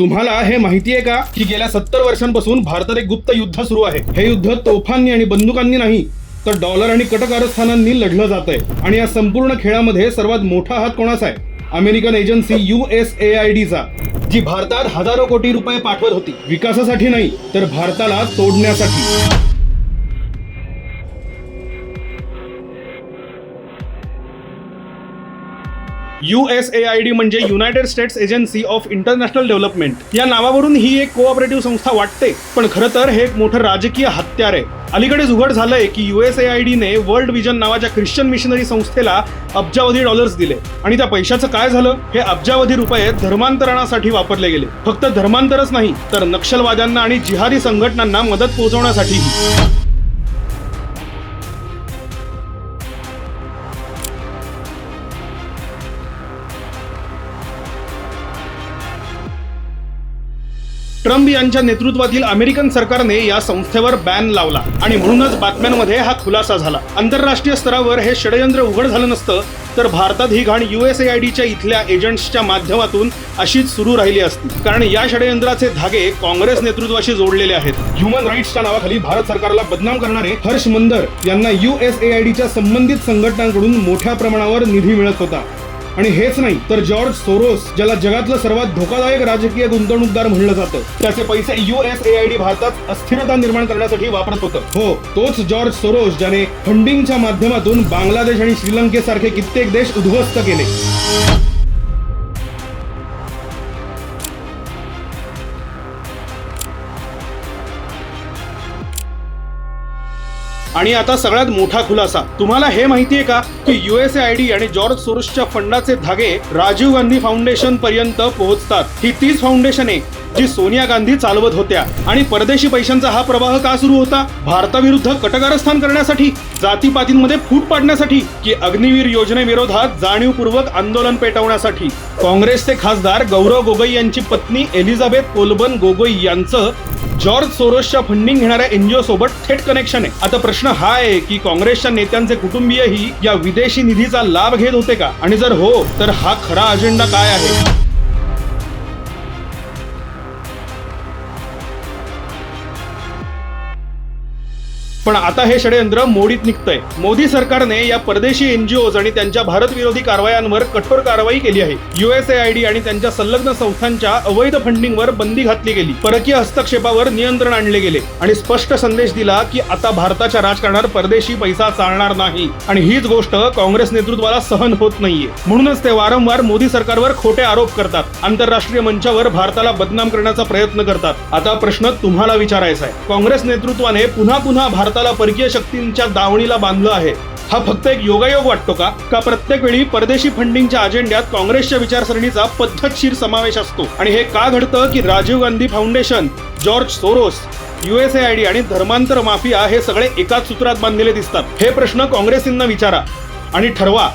तुम्हाला हे माहिती आहे का की गेल्या सत्तर वर्षांपासून भारतात एक गुप्त युद्ध सुरू आहे. हे युद्ध तोफांनी आणि बंदुकांनी नाही तर डॉलर आणि कटकारस्थानांनी लढलं जात आहे. आणि या संपूर्ण खेळामध्ये सर्वात मोठा हात कोणाचा आहे? American agency U S A I डीचा जी भारतात हजारो कोटी रुपये पाठवत होती. विकासासाठी नाही तर भारताला तोडण्यासाठी. डी म्हणजे United States agency of international development. या नावावरून ही एक कोऑपरेटिव्ह संस्था वाटते पण खरं तर हे एक मोठं राजकीय हत्यार आहे. अलीकडेच उघड झालंय की यू एस ए आय डीने वर्ल्ड विजन नावाच्या ख्रिश्चन मिशनरी संस्थेला अब्जावधी डॉलर्स दिले. आणि त्या पैशाचं काय झालं? हे अब्जावधी रुपये धर्मांतरणासाठी वापरले गेले. फक्त धर्मांतरच नाही तर नक्षलवाद्यांना आणि जिहादी संघटनांना मदत पोहोचवण्यासाठीही. ट्रम्प यांच्या नेतृत्वातील अमेरिकन सरकारने या संस्थेवर बॅन लावला आणि म्हणूनच बातम्यांमध्ये हा खुलासा झाला. आंतरराष्ट्रीय स्तरावर हे षडयंत्र उघड झालं नसतं तर भारतात ही घाण युएसएआयडीच्या इथल्या एजंट्सच्या माध्यमातून अशीच सुरू राहिली असती. कारण या षडयंत्राचे धागे काँग्रेस नेतृत्वाशी जोडलेले आहेत. ह्युमन राईट्सच्या नावाखाली भारत सरकारला बदनाम करणारे हर्ष मंदर यांना युएसएआयडीच्या संबंधित संघटनांकडून मोठ्या प्रमाणावर निधी मिळत होता. आणि हेच नाही तर जॉर्ज सोरोस ज्याला जगातलं सर्वात धोकादायक राजकीय गुंतवणूकदार म्हणलं जातं त्याचे पैसे युएसएआयडी भारतात अस्थिरता निर्माण करण्यासाठी वापरत होतं. हो तोच जॉर्ज सोरोस ज्याने फंडिंगच्या माध्यमातून बांगलादेश आणि श्रीलंकेसारखे कित्येक देश उद्ध्वस्त केले. आणि आता सगळ्यात मोठा खुलासा. तुम्हाला हे माहितीये का की युएसए आय डी आणि जॉर्ज सोरसच्या फंडाचे धागे राजीव गांधी फाउंडेशन पर्यंत पोहोचतात. ही तीच फाउंडेशन आहे जी सोनिया गांधी चालवत होत्या. आणि परदेशी पैशांचा हा प्रवाह का सुरू होता? भारताविरुद्ध कटकारस्थान करण्यासाठी जातीपातींमध्ये फूट पाडण्यासाठी की अग्निवीर योजनेविरोधात जाणीवपूर्वक आंदोलन पेटवण्यासाठी? काँग्रेसचे खासदार गौरव गोगोई यांची पत्नी एलिझाबेथ कोलबन गोगोई यांचं जॉर्ज सोरोसच्या फंडिंग घेणाऱ्या एनजीओ सोबत थेट कनेक्शन आहे. आता प्रश्न हा आहे की काँग्रेसच्या नेत्यांचे कुटुंबीयही या विदेशी निधीचा लाभ घेत होते का? आणि जर हो तर हा खरा अजेंडा काय आहे? पण आता हे षडयंत्र मोडीत निघतंय. मोदी सरकारने या परदेशी एनजीओज आणि त्यांच्या भारत विरोधी कारवायांवर कठोर कारवाई केली आहे. युएसएआयडी आणि त्यांच्या संलग्न संस्थांच्या अवैध फंडिंगवर बंदी घातली गेली. परकीय हस्तक्षेपावर नियंत्रण आणले गेले आणि स्पष्ट संदेश दिला की आता भारताच्या राजकारणात परदेशी पैसा चालणार नाही. आणि हीच गोष्ट काँग्रेस नेतृत्वाला सहन होत नाहीये. म्हणूनच ते वारंवार मोदी सरकारवर खोटे आरोप करतात. आंतरराष्ट्रीय मंचावर भारताला बदनाम करण्याचा प्रयत्न करतात. आता प्रश्न तुम्हाला विचारायचा आहे. काँग्रेस नेतृत्वाने पुन्हा पुन्हा भारताला परकीय शक्तींच्या दावणीला बांधलं आहे. हा फक्त एक योगायोग वाटतो का? का प्रत्येक वेळी परदेशी फंडिंगच्या अजेंड्यात काँग्रेसच्या विचारसरणीचा पद्धतशीर समावेश असतो? आणि हे का घडतं की Rajiv Gandhi foundation George Soros USA I D आणि धर्मांतर माफिया हे सगळे एकाच सूत्रात बांधलेले दिसतात? हे प्रश्न काँग्रेसींना विचारा. आणि ठरवा.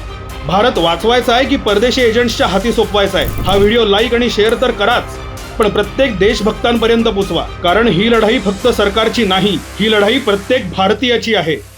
भारत वाचवायचा आहे की परदेशी एजंट्सच्या हाती सोपवायचा आहे? हा व्हिडिओ लाईक आणि शेअर तर कराच. पण प्रत्येक देशभक्तांपर्यंत पोचवा. कारण ही लढाई फक्त सरकारची नाही ही लढाई प्रत्येक भारतीयाची आहे.